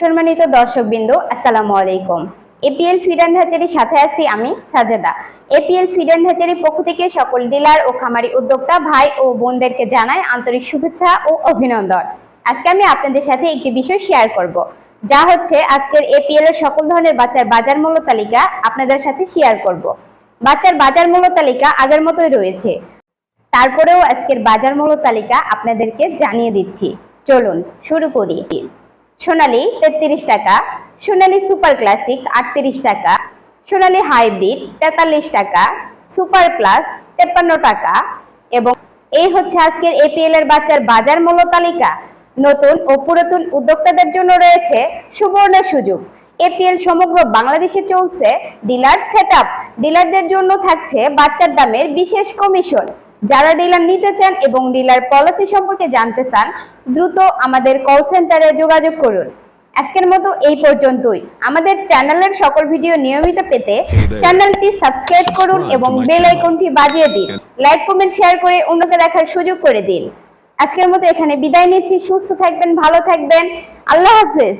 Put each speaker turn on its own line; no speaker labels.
সম্মানিত দর্শকবৃন্দ, আসসালামু আলাইকুম। এপিএল ফিড অ্যান্ড হ্যাচারির সাথে আছি আমি সাজেদা। এপিএল ফিড অ্যান্ড হ্যাচারির পক্ষ থেকে সকল ডিলার ও খামারি উদ্যোক্তা, ভাই ও বোনদেরকে জানাই আন্তরিক শুভেচ্ছা ও অভিনন্দন। আজকে আমি আপনাদের সাথে একটি বিষয় শেয়ার করব, যা হচ্ছে আজকের এপিএল এর সকল ধরনের বাচ্চার বাজার মূল্য তালিকা আপনাদের সাথে শেয়ার করব। বাচ্চার বাজার মূল্য তালিকা আগের মতোই রয়েছে। তারপরেও আজকের বাজার মূল্য তালিকা আপনাদেরকে জানিয়ে দিচ্ছি। চলুন, শুরু করি। সোনালী তেত্রিশ টাকা, সোনালী সুপার ক্লাসিক আটত্রিশ টাকা, সোনালি হাইব্রিড তেতাল্লিশ টাকা, সুপার প্লাস তেপ্পান্ন টাকা এবং এই হচ্ছে আজকের এপিএল এর বাচ্চার বাজার মূল্য তালিকা। নতুন ও পুরাতন উদ্যোক্তাদের জন্য রয়েছে সুবর্ণ সুযোগ। এপিএল সমগ্র বাংলাদেশে চলছে ডিলার সেট ডিলারদের জন্য থাকছে বাচ্চার দামের বিশেষ কমিশন। যারা ডিলার নিতে চান এবং ডিলার পলিসি সম্পর্কে জানতে চান দ্রুত আমাদের কল সেন্টারে যোগাযোগ করুন। আজকের মতো এই পর্যন্তই। আমাদের চ্যানেলের সকল ভিডিও নিয়মিত পেতে চ্যানেলটি সাবস্ক্রাইব করুন এবং বেল আইকনটি বাজিয়ে দিন। লাইক কমেন্ট শেয়ার করে অন্যকে দেখার সুযোগ করে দিন। আজকের মতো এখানে বিদায় নিচ্ছি। সুস্থ থাকবেন ভালো থাকবেন। আল্লাহ হাফেজ।